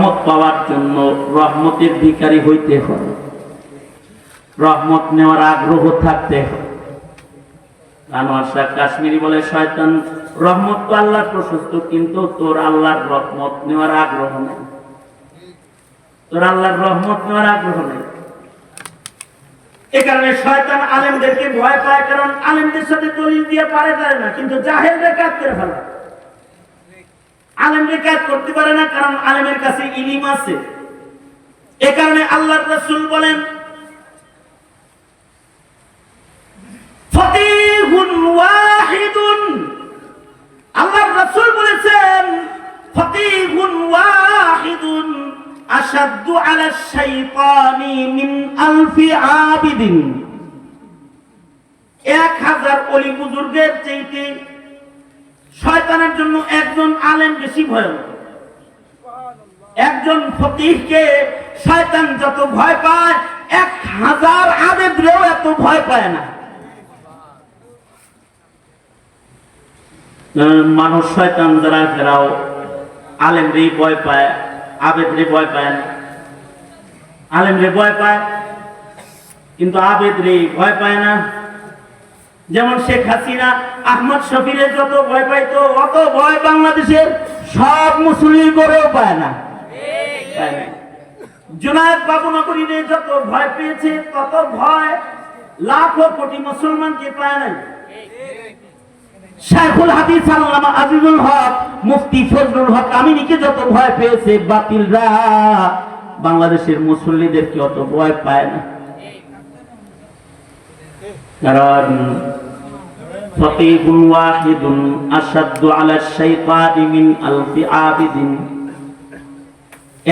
রহমত পাওয়ার জন্য রহমতের ভিখারি হইতে হয়। রহমত নেওয়ার আগ্রহ থাকতে শাহ কাশ্মীরি বলে, শয়তান, রহমত তো আল্লাহর প্রশস্ত, কিন্তু তোর আল্লাহর রহমত নেওয়ার আগ্রহ নেই। তোর আল্লাহর রহমত নেওয়ার আগ্রহ নেই। এ কারণে শয়তান আলেমদেরকে ভয় পায়, কারণ আলেমদের সাথে দলিল দিয়ে পারে না, কিন্তু জাহেলরা কাজ করে ফেলে। আলেমকে কাজ করতে পারে না, কারণ আলেমের কাছে ইলিম আছে। এ কারণে আল্লাহ রসুল বলেন আল্লাহ রসুল বলেছেন মিন আলফি আবিদিন। এক হাজার অলি বুজুর্গের চাইতে শয়তানের জন্য একজন আলেম বেশি ভয়ঙ্কর একজন ফকিহকে শয়তান যত ভয় পায়, এক হাজার আবেদরেও এত ভয় পায় না। মানুষ শয়তান যারা ফেরাও আলেম রে ভয় পায় আবেদ রে ভয় পায় না। আলেম রে ভয় পায়, কিন্তু আবেদ রে ভয় পায় না। যেমন শেখ হাসিনা, আহমদ শফিরে যত ভয় পাইতো, অত ভয় বাংলাদেশের সব মুসলিম করেও পায় না। জুনায়দ বাবু নগরীরে যত ভয় পেয়েছে, তত ভয় লাখো কোটি মুসলমানকে পায় নাই। শেখুল হাদিস আল্লামা আজিজুল হক, মুফতি ফজলুল হক আমিনীকে যত ভয় পেয়েছে, বাতিলরা বাংলাদেশের মুসল্লিদেরকে অত ভয় পায় না। কারণ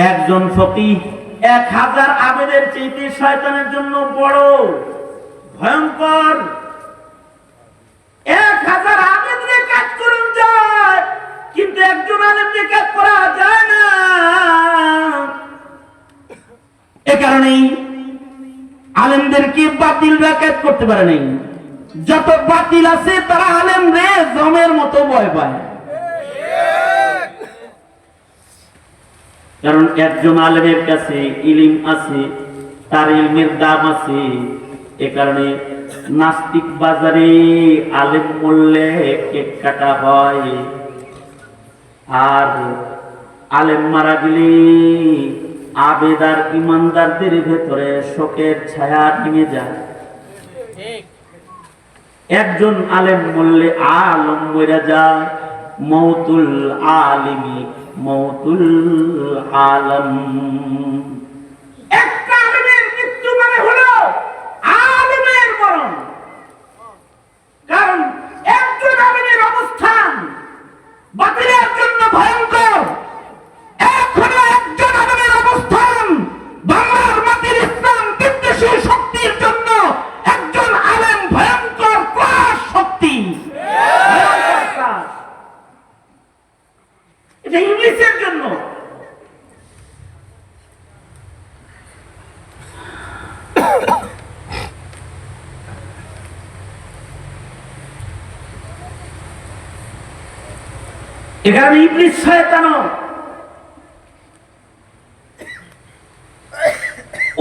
একজন ফকিহ এক হাজার আবেদের চাইতে শয়তানের জন্য বড়, ভয়ঙ্কর। এক হাজার আবেদ নিয়ে কাজ করুন যায়, কিন্তু একজন আলেম দিয়ে কাজ করা যায় না। এ কারণেই আলেমদেরকে বাতিল ব্যাকাত করতে পারে নাই? যত বাতিল আছে, তারা আলেম রে জমের মতো ভয় পায়। কারণ একজন আলেমের কাছে ইলিম আছে, তার ইলমের দাম আছে। এ কারণে নাস্তিক বাজারে আলেম মূল্যে কেক কাটা হয়। আর আলেম মারা গেলে আবেদার ইমানদারদের ভেতরে শোকের ছায়া নেমে যায়। একজন আলেম বললে, আলম মরে যায় মৌতুল আলিমি মৌতুল আলম। মানে কারণ একজন আলেমের অবস্থান বাতিলের জন্য ভয়ঙ্কর এখনও একজন আলেমের অবস্থান বাংলার মাটির ইসলাম বিদ্বেষী শক্তির জন্য একজন আলেম ভয়ঙ্কর ক্লাস শক্তি ভয়ঙ্কর ক্লাস। এটা ইংলিশের জন্য ইবলিস শয়তানো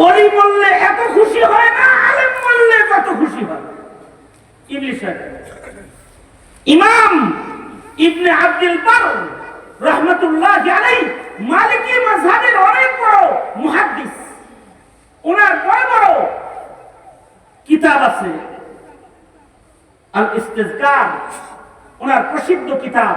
ওরই বললে এত খুশি হয় না, আলেম বললে খুশি হয়। ইবলিস ইমাম ইবনে আব্দুল বার রহমতুল্লাহ মালিকি মাযহাবের অনেক বড় মুহাদ্দিস। ওনার বড় বড় কিতাব আছে। আল ইস্তিজকার ওনার প্রসিদ্ধ কিতাব।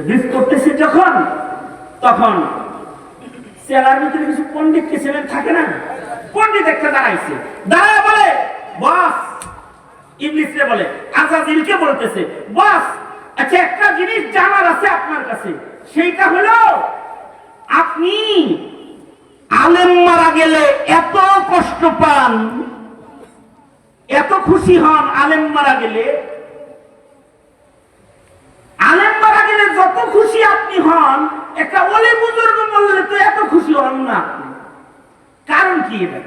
ব্রিজ করতেছি যখন, তখন চেলার ভিতরে কিছু পন্ডিত কিসেমের থাকে না? পন্ডিত একটা দাঁড়াইছে। দাঁড়া বলে, বস ইংলিশে বলে, আজাজিলকে বলতেছে, বস আচ্ছা একটা জিনিস জানার আছে আপনার কাছে। সেইটা হলো, আপনি আলেম মারা গেলে এত কষ্ট পান, এত খুশি হন আলেম মারা গেলে আলেম মারা গেলে যত খুশি আপনি হন, একটা অলি বুজুর্গ বললে তো এত খুশি হন না আপনি। কারণ কি এটা?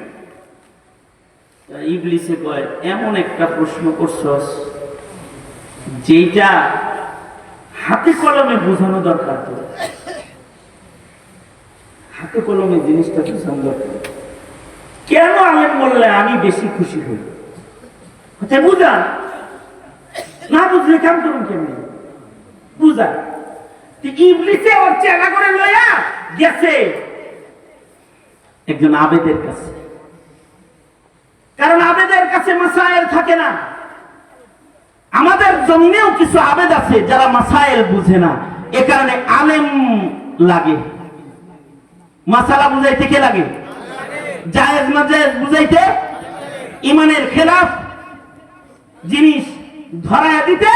ইবলিসে কয়, এমন একটা প্রশ্ন করছস যেটা হাতে কলমে বোঝানো দরকার তো হাতে কলমে জিনিসটা বোঝানো দরকার। কেন আলেম বললে আমি বেশি খুশি হই? বুঝান না বুঝলে কাম করুন কেমনি? তো ইবলিসে ওর চেলা করে লইয়া গেছে। একজন আবেদের কাছে। কারণ আবেদের কাছে থাকে না। আমাদের কিছু আবেদ আছে যারা বুঝে না। এ কারণে আলেম লাগে। মাসালা বুঝাইতে কে লাগে? জায়েজ না জায়েজ বুঝাইতে? ইমানের খেলাফ। জিনিস ধরায় দিতে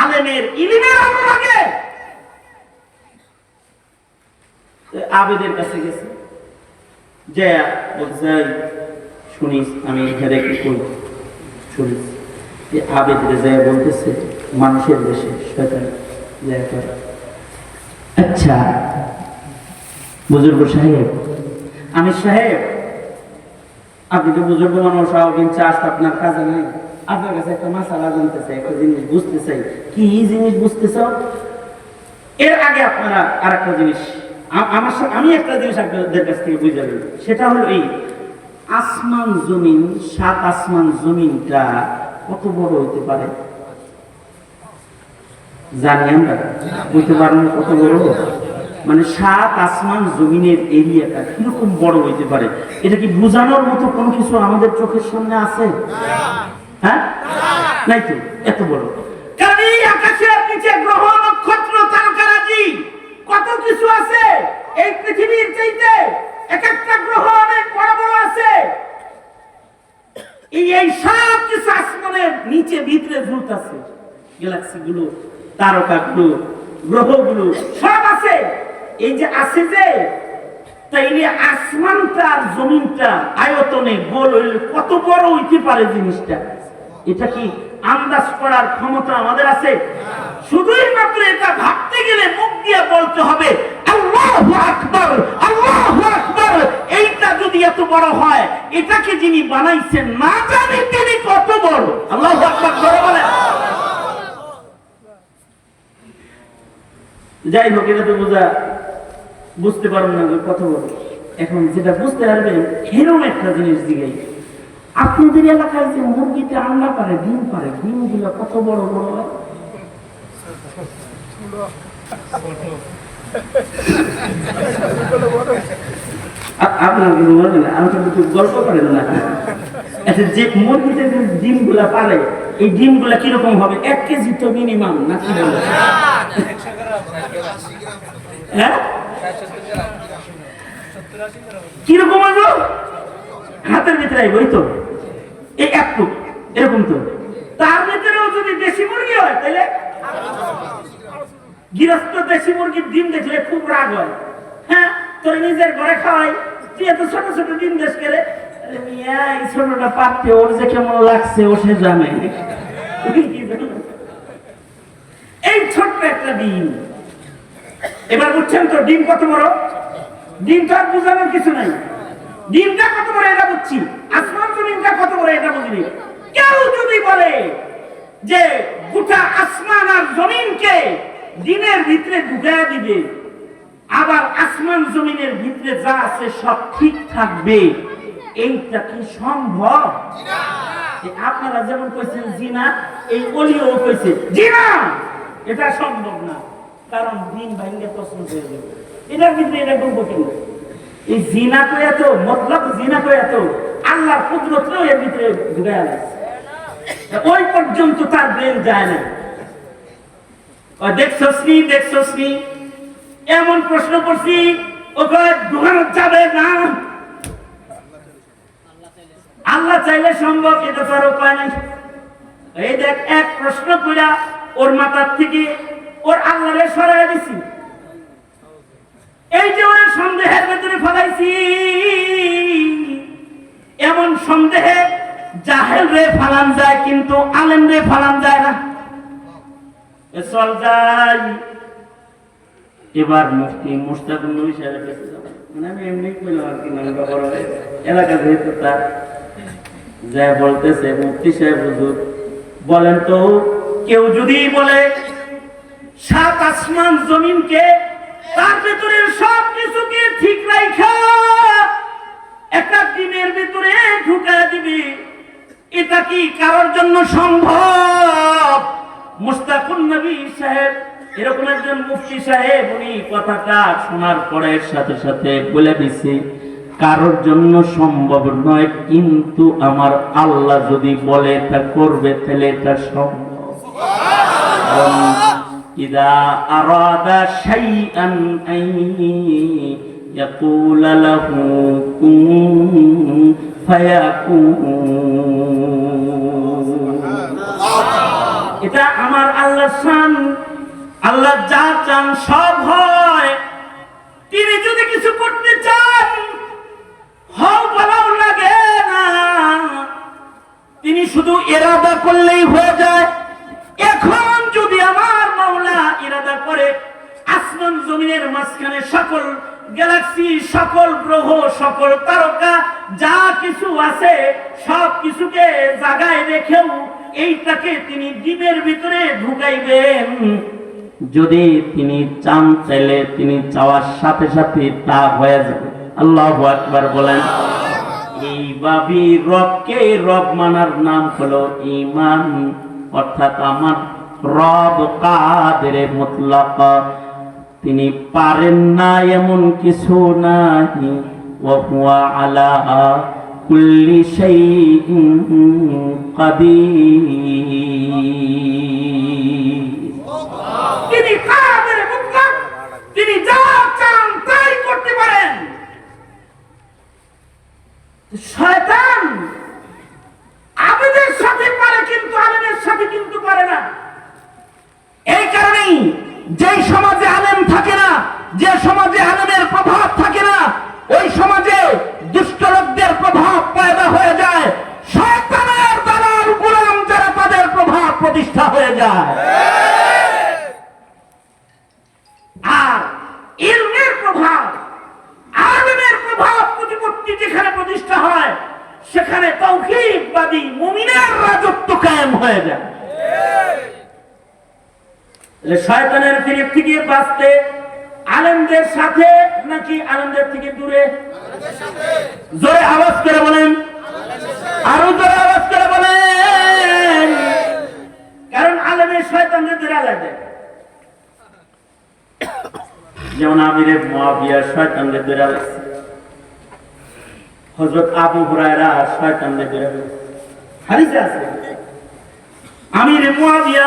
আলেমের ইলিমের তো আবেদের কাছে গেছে। যে শুনিস আমি এখানে কি করি? শুনিস যে আবেদ রেজায় বলতেছে, মানুষের দেশে শয়তান জায়া করে। আচ্ছা বুজুর্গ সাহেব, আমি সাহেব, আপনি তো বুজুর্গ মানুষ আপনার কাজে নাই। আপনার কাছে একটা মাসালা জানতে চাই, একটা জিনিস বুঝতে চাই। কি জিনিস বুঝতে চাও? এর আগে আপনারা আর একটা জিনিস আমার সাথে আমি একটা জিনিস আপনাদের কাছ থেকে বুঝে নিই সেটা হলো এই, আসমান জমিন, সাত আসমান জমিনটা কত বড় হইতে পারে? জানি আমরা বুঝতে পারেন কত বড়? মানে সাত আসমান জমিনের এরিয়াটা কীরকম বড় হইতে পারে? এটা কি বোঝানোর মতো কোনো কিছু আমাদের চোখের সামনে আছে? হ্যাঁ? নাই এত বড়। কারণ এই আকাশের নিচে গ্রহ নক্ষত্র তারকারাজি কত কিছু আছে? এই পৃথিবীর চাইতে এক একটা গ্রহ অনেক বড় বড় আছে। এই সব কিছু আসমানের নিচে ভিতরে ঝুলতেছে গ্যালাক্সি গুলো তারকা গুলো গ্রহগুলো সব আছে। এই যে আছে যে, তাইলে আসমানটা আর জমিনটা আয়তনে গোল হইলে কত বড় হইতে পারে জিনিসটা? এটা কি আন্দাজ করার ক্ষমতা আমাদের আছে? শুধুই মাত্র এটা ভাবতে গেলে মুখ দিয়ে বলতে হবে, আল্লাহু আকবার আল্লাহু আকবার। এইটা যদি এত বড় হয়, এটাকে যিনি বানাইছেন, না জানি তিনি কত বড়। আল্লাহু আকবার করে বলেন। যাই হোক, এটা তো বোঝা, বুঝতে পারবেন না কত বড়। এখন যেটা বুঝতে পারবেন, এরকম একটা জিনিস দিকেই আপনাদের এলাকায় যে মুরগিতে আন্ডা পারে, ডিম পারে ডিমগুলো কত বড় বড় হয়? আপনার বলবেন না আমি কিন্তু গল্প করেন না আচ্ছা যে মুরগিতে যে ডিমগুলা পারে, এই ডিমগুলা কীরকম হবে? এক কেজি তো মিনিমাম না কি হ্যাঁ? কীরকম হাতের ভিতরে আইব তো। এই একটু এরকম তো। তার ভিতরেও যদি দেশি মুরগি হয়, তাহলে গৃহস্থ দেশি মুরগির ডিম দেখলে খুব রাগ হয়। হ্যাঁ তোর নিজের ঘরে খাওয়াই, তুই এত ছোট ছোট ডিম দেশ করে ছোটটা পাততে ওর যে কেমন লাগছে, ও সে জানে। এই ছোট্ট একটা ডিম। এবার বুঝছেন তো, ডিম কত বড়? ডিমটা আর বোঝানোর কিছু নাই। ডিমটা কত বড় এটা বুঝছি? আসমান জমিনটা কত বড় এটা বুঝলি? কেউ যদি বলে যে গোটা আসমান আর জমিনকে দিনের ভিতরে ঢুকায় দিবে আবার আসমান জমিনের ভিতরে যা আছে সব ঠিক থাকবে এইটা কি সম্ভব? আপনারা যেমন কইছেন জিনা এই অলিও কইছে জিনা! এটা সম্ভব না কারণ দিন ভাঙ্গে পছন্দ হয়ে যাবে। এটার ভিতরে এটা বলব কেন এই জিনা তো এত মতলব জিনা তো এত আল্লাহর কুদরতও এর ভিতরে ঢুকে ওই পর্যন্ত তার ব্রেন যায় না। দেখছস নি দেখছস নি? এমন প্রশ্ন করছি ওকে ঢুকানো যাবে না? আল্লাহ চাইলে সম্ভব এটা তো আর উপায় নাই। এই দেখ, এক প্রশ্ন কইরা ওর মাথার থেকে ওর আল্লাহরে সরাই দিছি। এই যে ওর সন্দেহের ভেতরে ফলাইছি, এমন সন্দেহে জাহেল রে ফালান যায়, কিন্তু আলেম রে ফালান যায় না। চল যাই। এবার মুফতি মুস্তাকুর নবী মানে এমনি বড় এলাকা যেহেতু বলতেছে মুফতি সাহেব বলেন তো, কেউ যদি বলে, সাত আসমান জমিনকে তার ভেতরে সব কিছুকে ঠিক রাখা একটা দিনের ভিতরে ঢুকা দিবি। এটা কি কারোর জন্য সম্ভব? মুস্তাকুন নবী সাহেব, এরকম একজন মুফতি সাহেব, উনি কথাটা শোনার পরে সাথে সাথে বলে দিছে, কারোর জন্য সম্ভব নয়, কিন্তু আমার আল্লাহ যদি বলে তা করবে, তাহলে এটা সম্ভব। إذا أراد شيئا أن يقول له كن فيكون এটা আমার আল্লাহ শান আল্লাহ যা চান সব হয় তিনি যদি কিছু করতে চান হও বলাও লাগে না তিনি শুধু এরাদা করলেই হয়ে যায় এখন যদি আমার মাওলা ইরাদা করে আসমান জমিনের মাঝখানে সকল গ্যালাক্সি, সকল গ্রহ, সকল তারকা, যা কিছু আছে, সব কিছুকে জাগায় রেখেও এইটাকে তিনি ডিমের ভিতরে ঢুকাইবেন। যদি তিনি চান, চাইলে তিনি চাওয়ার সাথে সাথে তা হয়ে যাবে। আল্লাহ আকবার বলেন। এইভাবে রবকে রব মানার নাম হলো ইমান অর্থাৎ আমার রব কাদের মুতলাক, তিনি পারেন না এমন কিছু নাই। ওয়া আলা কুল্লি শাইইন কাদির। তিনি যা চান, তাই করতে পারেন। শয়তান সাথে পারে কিন্তু আলেমের সাথে কিন্তু পারে না। এই কারণেই যে সমাজে আলেম থাকে না, যে সমাজে আলেমের প্রভাব থাকে না, ওই সমাজে দুষ্ট লোকদের প্রভাব পয়দা হয়ে যায়, শয়তানের দ্বারা গোলাম যারা তাদের প্রভাব প্রতিষ্ঠা হয়ে যায়। তাহলে শয়তানের ফিরে থেকে বাঁচতে, আলেমদের সাথে নাকি আলেমদের থেকে দূরে? জোরে আওয়াজ করে বলেন। আরও জোরে আওয়াজ করে বলেন। কারণ আলেমের শয়তানদের দূরে আলাদা যেমন আমিরে মুয়াবিয়া শয়তানদের দূরে আলাদা হযরত আবু হুরায়রা শয়তানদের দূরে আলাদা হাদিসে আছে। আমিরে মুয়াবিয়া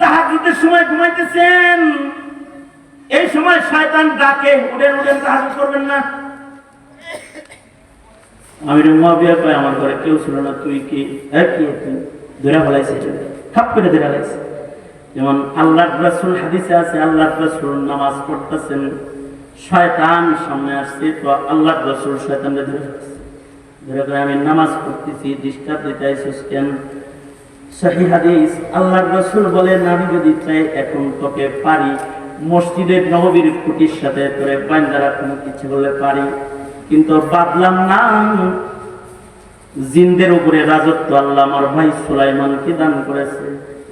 তাহাজুদের সময় ঘুমাইতেছেন। এই সময় শয়তান ডাকে, উঠেন উঠেন, তাহাজুদ করবেন না। আমি মুয়াবিয়া কয়, আমার ঘরে কেউ ছিল না, তুই কি? কি তুই ধরে ফেলাইছে খাপ করে ধরে ফেলাইছে। যেমন আল্লাহ রাসূল হাদিসে আছে আল্লাহ রাসূল নামাজ পড়তেছেন, শয়তান সামনে আসছে। তো আল্লাহ রাসূল শয়তানকে ধরে ধরে করে আমি নামাজ পড়তেছি ডিস্টার্ব দিতে আইসিস কেন? সহি হাদিস, আল্লাহর রাসূল বলেন, আমি যদি চাই এখন তোকে পারি মসজিদের নববীর খুঁটির সাথে তোরে বান্ধা রাখতে কিছু বলে পারি। কিন্তু বাদলাম না, জিনদের উপরে রাজত্ব আল্লাহ আমার ভাই সুলাইমানকে দান করেছে।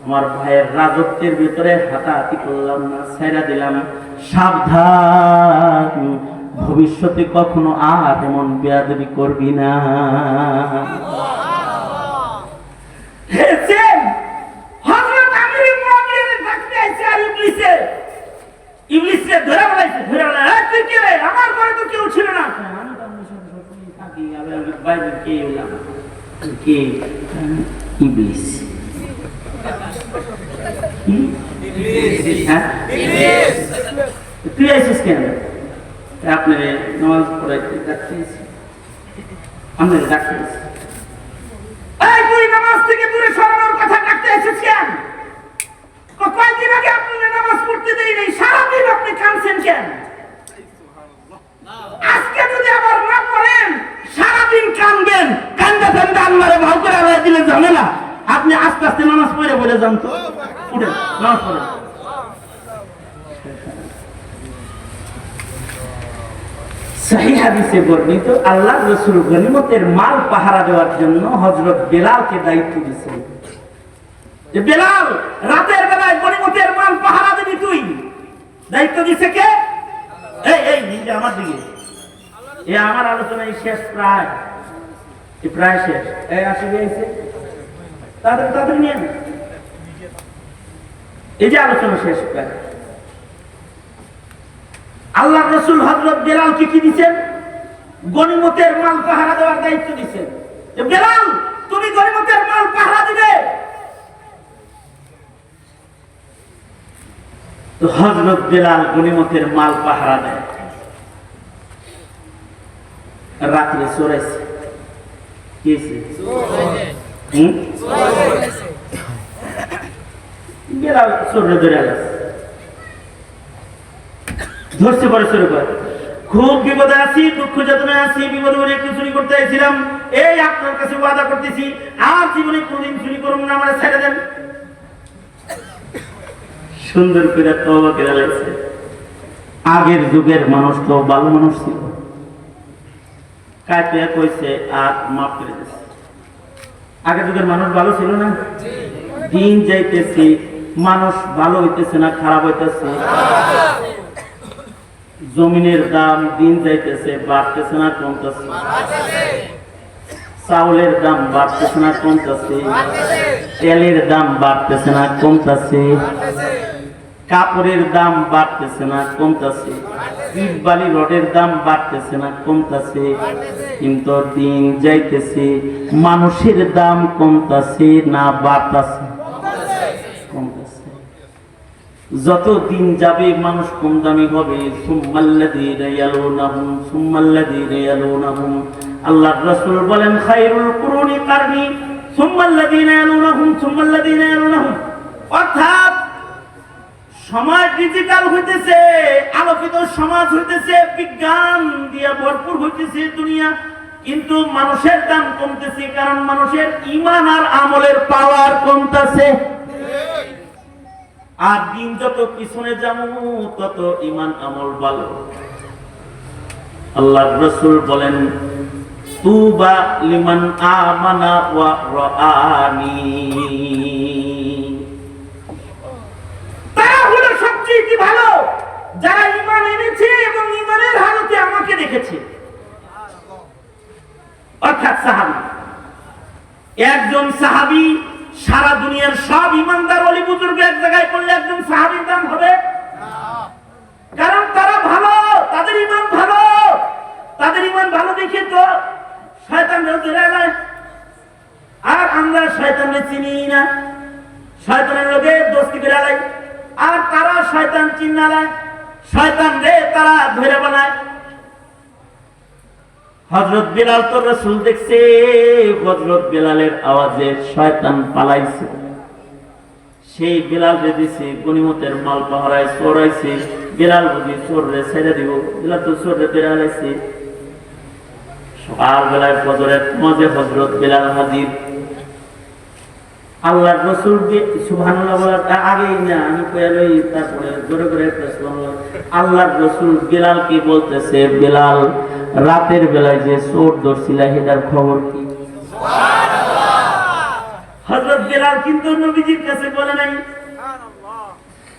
আমার ভাইয়ের রাজত্বের ভিতরে হাতাহাতি করলাম না ছেড়া দিলাম। সাবধান, ভবিষ্যতে কখনো আর এমন বেয়াদবি করবি না হেসেন হযরত আমির মুয়াবিয়ার ডাকতে আইছে আর ইবলিসে ইবলিসে ধরে বলাইছে ধরে বলা এই তুই কে রে আমার ঘরে তো কেউ ছিল না আমি তো আপনার সাথে সবসময় থাকি আমি আমি বাইরে কে এলাম কে? ইবলিস। হ্যাঁ? তুই আইসিস কেন? আপনার নামাজ পড়াইতে ডাকতে আপনার ডাকতে এই তুই নামাজ থেকে দূরে সরানোর কথা ডাকতে এসেছিস কেন ক- কয়েকদিন আগে আপনি নামাজ পড়তে দেই নাই সারাদিন আপনি কাঁদছেন কেন আজকে যদি আবার না পড়েন সারাদিন কানবেন কান্দা করে দিলে ঝামেলা আপনি আস্তে আস্তে নামাজ পড়ে বলে যান তো উঠেন নামাজ পড়েন সহি বর্ণিত, আল্লাহ রসুল গনিমতের মাল পাহারা দেওয়ার জন্য হজরত বেলালকে দায়িত্ব দিয়েছেন যে বেলাল, রাতের বেলায় গনিমতের মাল পাহারা দিবি তুই। দায়িত্ব দিছে কে? এই এই নিজে আমার দিকে। এ আমার আলোচনা শেষ প্রায়। প্রায় শেষ। এই আসে গিয়েছে তাদের তাদের নিয়ে। এই যে আলোচনা শেষ প্রায়। আল্লাহ রসুল হজরত বেলালকে কি দিচ্ছেন গনিমতের মাল পাহারা দেওয়ার দায়িত্ব দিচ্ছেন বেলাল তুমি গনিমতের মাল পাহারা দিবে। তো হজরত বেলাল গনিমতের মাল পাহারা দেয়। রাত্রে চড়াইছে। কি? বেলাল চোরে ধরে গেছে ধরছে পরে শুরু করে খুব বিপদে আছি দুঃখ যন্ত্রণায় আছি বিপদে পড়ে একটু চুরি করতে চাইছিলাম এই আপনার কাছে ওয়াদা করতেছি আর জীবনে কোনদিন চুরি করুন না আমার ছেড়ে দেন। সুন্দর করে তবা করে লাগছে আগের যুগের মানুষ তো ভালো মানুষ ছিল। কাটিয়া কইছে আর মাফ করে দিছে। আগের যুগের মানুষ ভালো ছিল না? দিন যাইতেছি মানুষ ভালো হইতেছে না খারাপ হইতেছে। জমিনের দাম দিন যাইতেছে বাড়তেছে না কমতেছে। চাউলের দাম বাড়তেছে না কমতেছে। তেলের দাম বাড়তেছে না কমতেছে। কাপড়ের দাম বাড়তেছে না কমতেছে। ইট বালি রডের দাম বাড়তেছে না কমতেছে। কিন্তু দিন যাইতেছে মানুষের দাম কমতেছে না বাড়তেছে কমতেছে যত দিন যাবে মানুষ কম দামি হবে আল্লাহ রাসূল বলেন, খায়রুল কুরুনি ইয়ালুনাহুম অর্থাৎ সমাজ ডিজিটাল হইতেছে, আলোকিত সমাজ হইতেছে, বিজ্ঞান দিয়ে ভরপুর হইতেছে দুনিয়া। কিন্তু মানুষের দাম কমতেছে, কারণ মানুষের ইমান আর আমলের পাওয়ার কমতেছে। আর দিন যত পিছনে যাব, তত ইমান আমল ভালো। আল্লাহ রসুল বলেন, তুবা লিমান আমানা সবচেয়ে কি ভালো? যারা এনেছে এবং আমাকে অর্থাৎ একজন সাহাবি সারা দুনিয়ার সব ইমানদার অলি বুজুর্গ এক জায়গায় করলে একজন সাহাবির দাম হবে? কারণ তারা ভালো, তাদের ইমান ভালো। তাদের ইমান ভালো দেখে তো শয়তান ধরে আর আমরা শয়তানকে চিনি না। শয়তানের লোকে দোস্তি করে আর তারা শয়তান চিন্নালায় শয়তান রে তারা ধরে বানায়। হজরত বিলাল তো রসুল দেখছে হজরত বিলালের আওয়াজে শয়তান পালাইছে। সেই বিলাল যে দিছে গনিমতের মাল পাহারায় চোরাইছে বিলাল বুঝি চোর রে, ছেড়ে দিব। বিলাল তো চোর রে বেড়ালাইছে সকাল বেলায় ফজরের মাঝে হজরত বিলাল হাজির। আল্লাহ রসুল সুবহানাল্লাহ বলার আগেই না আমি কয়ে লই তারপরে জোরে করে আল্লাহ রসুল বিলাল কি বলতেছে? বিলাল রাতের বেলায় যে চোর ধরছিল সেটার খবর কি? হযরত বিলাল কিন্তু নবীজির কাছে বলে নাই।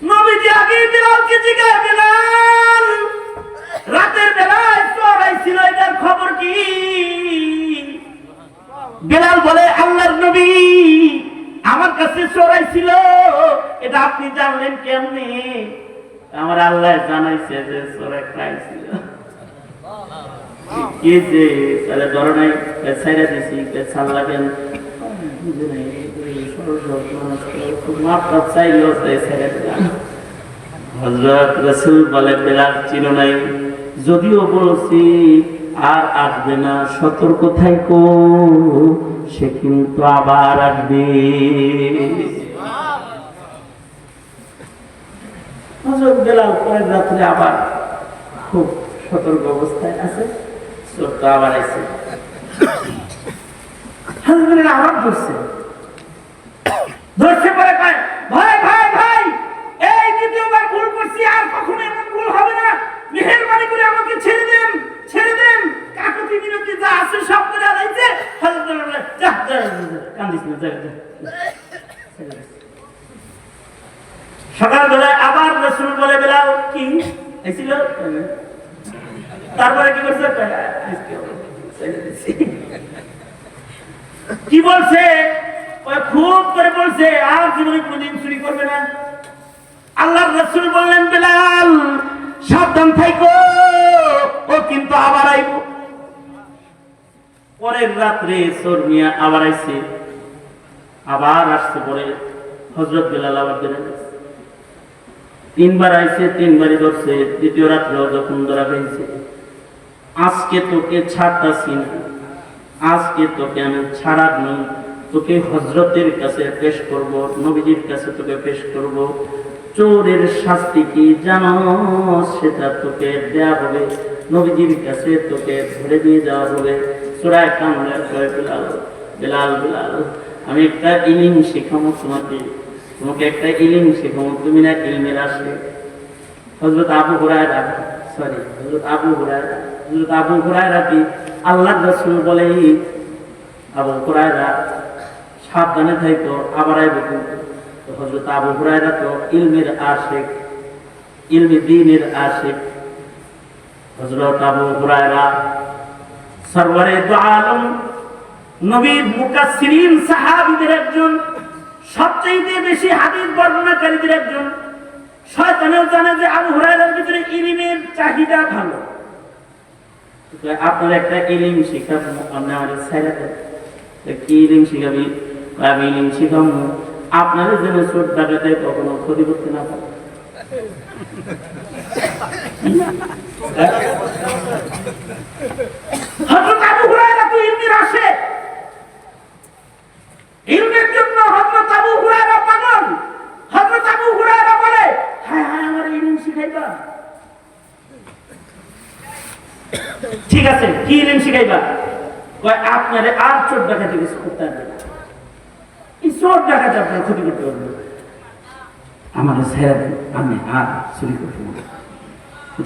নবীজি আগে বিলালকে জিজ্ঞাসা বিলাল রাতের বেলায় চোর আইছিল এটার খবর কি? বেলাল বলে আল্লাহর নবী। আমার কাছে চোরাই ছিল। এটা আপনি জানলেন কেমনে? আমার আল্লাহ জানাইছে যে চোরা খাইছিল কি যে, তাহলে ছেড়ে দিছি লাগেন। হজরত রসুল বলে যদিও বলছি, আর আসবে না, সতর্ক থাইকো। সে কিন্তু আবার আসবে পরের রাত্রে আবার। খুব সতর্ক অবস্থায় আছে আবার আছে। হাজবেন্ডের আবার ধরছে। ধরছে পরে ভাই ভাই ভাই, এই দ্বিতীয়বার ভুল করছি, আর কখনো এমন ভুল হবে না। মেহেরবানি করে আমাকে ছেড়ে দেন কাকুতি মিনতি যা আছে সব করে আলাইছে হাজবেন্ড বলে যা যা যা, যা, সকালবেলায় আবার রসুল বলে বেলাল কি? এসেছিল? তারপরে কি করছে? কি বলছে? খুব করে বলছে, আর জীবনে কোনদিন চুরি করবে না। আল্লাহ রসুল বললেন, বেলাল, সাবধান থাইকো। ও কিন্তু আবার আইব। পরের রাত্রে সরমিয়া আবার আইছে। আবার আসছে পরে হজরত বেলাল আবার বেড়ে তিনবার আইছে, তিনবারই ধরছে। দ্বিতীয় রাত্রেও যখন ধরা পেয়েছে আজকে তোকে ছাড়তাছি না। আজকে তোকে আমি ছাড়ার নেই তোকে হজরতের কাছে পেশ করব, নবীজির কাছে তোকে পেশ করব। চোরের শাস্তি কি জানো? সেটা তোকে দেয়া হবে। নবীজির কাছে তোকে ধরে নিয়ে যাওয়া হবে। চোরায় কামড়ে কয় বিলাল বিলাল বিলাল। আমি একটা ইলিম শেখাবো তোমাকে। তোমাকে একটা ইলিম শেখাবো। তুমি না ইলমের আসবে হজরত আবু হুরায়রা সরি হজরত আবু হুরায়রা হজরত আবু হুরায়রা কি আল্লাহ রাসূল বলে? আবু হুরায়রা, সাবধানে থাইতো আবার আইবে কিন্তু। হজরত আবু হুরায়রা তো ইলমের আশিক, ইলমে দ্বীনের আশিক। হজরত আবু হুরায়রা সরওয়ারে দু আলম, নবীর মুকাসসিরিন সাহাবীদের একজন সবচেয়ে বেশি হাদিস বর্ণনাকারীদের একজন। শয়তানেও জানে যে আবু হুরায়রার ভিতরে ইলিমের চাহিদা ভালো। আপনার একটা ইলিম শিখাবো আপনি আমার। কি ইলিম শিখাবি? আমি ইলিম শিখাবো। আপনার যেন চোট ডাকাতে কখনো ক্ষতি করতে না পারে হযরত আবু হুরায়রা তো ইলমের আসে ইলমের জন্য হযরত আবু হুরায়রা পাগল। হযরত আবু হুরায়রা বলে হ্যাঁ হ্যাঁ আমার ইলম শিখাইবা? ঠিক আছে কি ইলম শিখাইবা? কয় আপনারে আর চোর ডাকাতে কিছু করতে না। এই চোর ডাকাতে আপনার ক্ষতি করতে পারবে। আমার ছেড়ে দেন আমি আর চুরি করব না।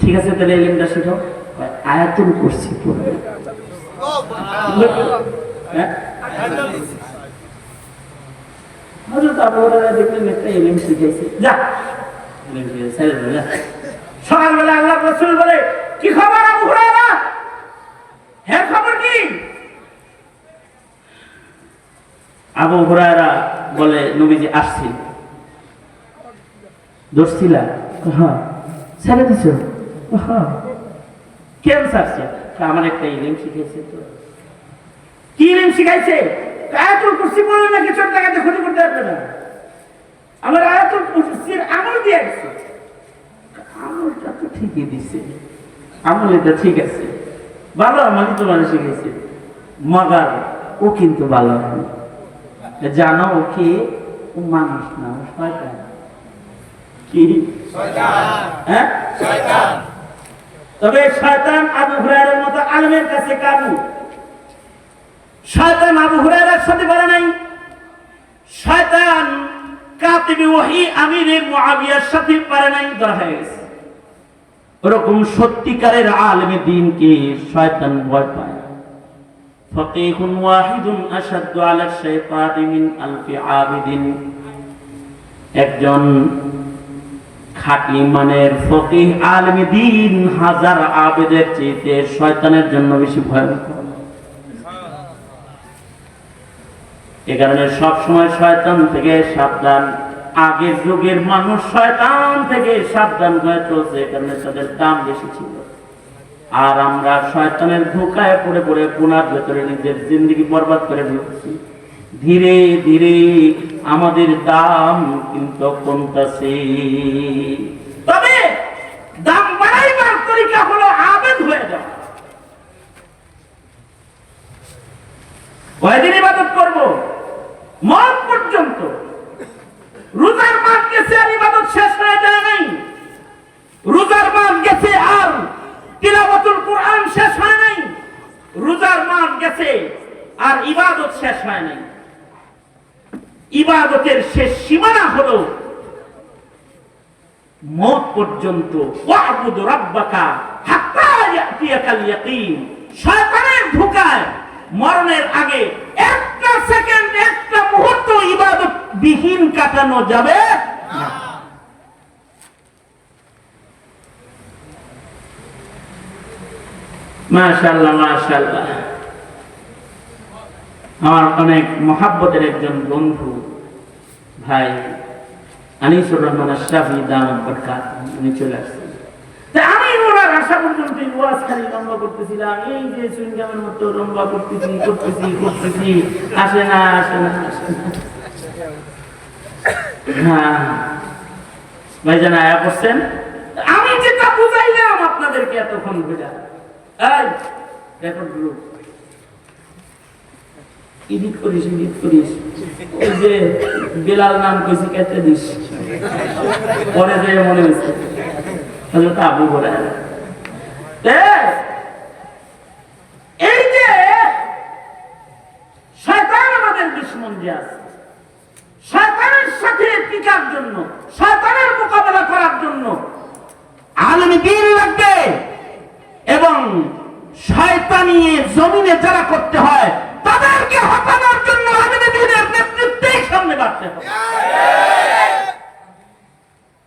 ঠিক আছে তাহলে ইলমটা কয়, আয়াতুল করছি পড়বে। হ্যাঁ? হযরত আবু হুরায়রা বলে, কি খবর আবু হুরায়রা? হ্যাঁ খবর নবীজি, আসছি। হ্যাঁ। ছেড়ে দিছ? হ্যাঁ। ছাড়ছে? আমার একটা ইলিম শিখেছে তো। কি ইলিম শিখাইছে? আয়াতুল কুরসি বললে নাকি ছোট টাকাতে ক্ষতি করতে পারবে না। আমার আয়াতুল কুরসির আমল দিয়ে গেছে আমলটা তো ঠিকই দিছে। আমল এটা ঠিক আছে। ভালো আমলই তো মানুষ শিখেছে। মগার ও কিন্তু ভালো জানো ও কি? ও মানুষ না ও শয়তান। কি? হ্যাঁ? তবে শয়তান আবু হুরায়রার মতো আলমের কাছে কাবু। শয়তান আবু হুরায়রার সাথে পারে নাই। শয়তান কাতিবে ওহি আমিরের মুআবিয়ার সাথে পারে নাই ধরা হয়ে গেছে। ওরকম সত্যিকারের আলমে দিনকে শয়তান ভয় পায়। ফকিহুন ওয়াহিদুন আশাদ্দু আলা শাইতানি মিন আলফি আবিদিন। একজন খাঁটি মানের ফকিহ আলমে দিন হাজার আবেদের চেয়ে শয়তানের জন্য বেশি ভয়ঙ্কর এ কারণে সবসময় শয়তান থেকে সাবধান আগের যুগের মানুষ শয়তান থেকে সাবধান হয়ে চলছে, এ কারণে তাদের দাম বেশি ছিল। আর আমরা শয়তানের ধোকায় পড়ে পড়ে পুনার ভেতরে নিজের জিন্দগি বরবাদ করে ঢুকছি ধীরে ধীরে আমাদের দাম কিন্তু কমতেছে। তবে দাম বাড়াইবার তরিকা হলো আবেদ হয়ে যাওয়া। কয়দিন ইবাদত করব? মত পর্যন্ত। রোজার মাস গেছে আর ইবাদত শেষ হয়ে যায় নাই। রোজার মাস গেছে আর তিলাওয়াতুল কোরআন শেষ হয় নাই। রোজার মাস গেছে আর ইবাদত শেষ হয় নাই। ইবাদতের শেষ সীমানা হলো মত পর্যন্ত। ওয়াবুদ রাব্বাকা হাত্তা ইয়াতিয়াকাল ইয়াকিন। শয়তানের ধোকায় মরণের আগে বিহীন কাটানো যাবে আমার অনেক মহাব্বতের একজন বন্ধু, ভাই আনিসুর রহমান আশরাফি দাম বরকাত উনি চলে আসছেন আমি ওনার আশা পর্যন্ত করতেছিলাম। এই যে সুইংগামের মতো লম্বা করতেছি করতেছি করতেছি। আসে না আসে না। হ্যাঁ। ভাইজান আয়া করছেন? আমি যেটা বুঝাইলাম আপনাদেরকে এতক্ষণ বুঝা এই, রেকর্ড গ্রুপ ইডিট করিস ইডিট করিস। ওই যে বেলাল নাম কইছি, কেটে দিস। পরে যে মনে হয়েছে হজরত আবু হরায়রা। এই যে, শয়তান আমাদের দুশ্মন যে আছে। সাথে টিকার জন্য, শয়তানের মোকাবেলা করার জন্য দিন লাগবে। এবং শয়তানি জমিনে যারা করতে হয়, তাদেরকে হটানোর জন্য দিনের নেতৃত্বেই সামনে বাড়তে হবে।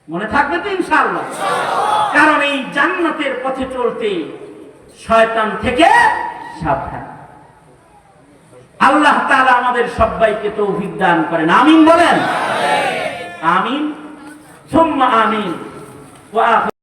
মনে থাকবে তো ইনশাআল্লাহ? কারণ এই জান্নাতের পথে চলতে শয়তান থেকে সাবধান। আল্লাহ তাআলা আমাদের সবাইকে তো দান করেন। আমিন বলেন? আমিন। সুম্মা আমিন। ওয়া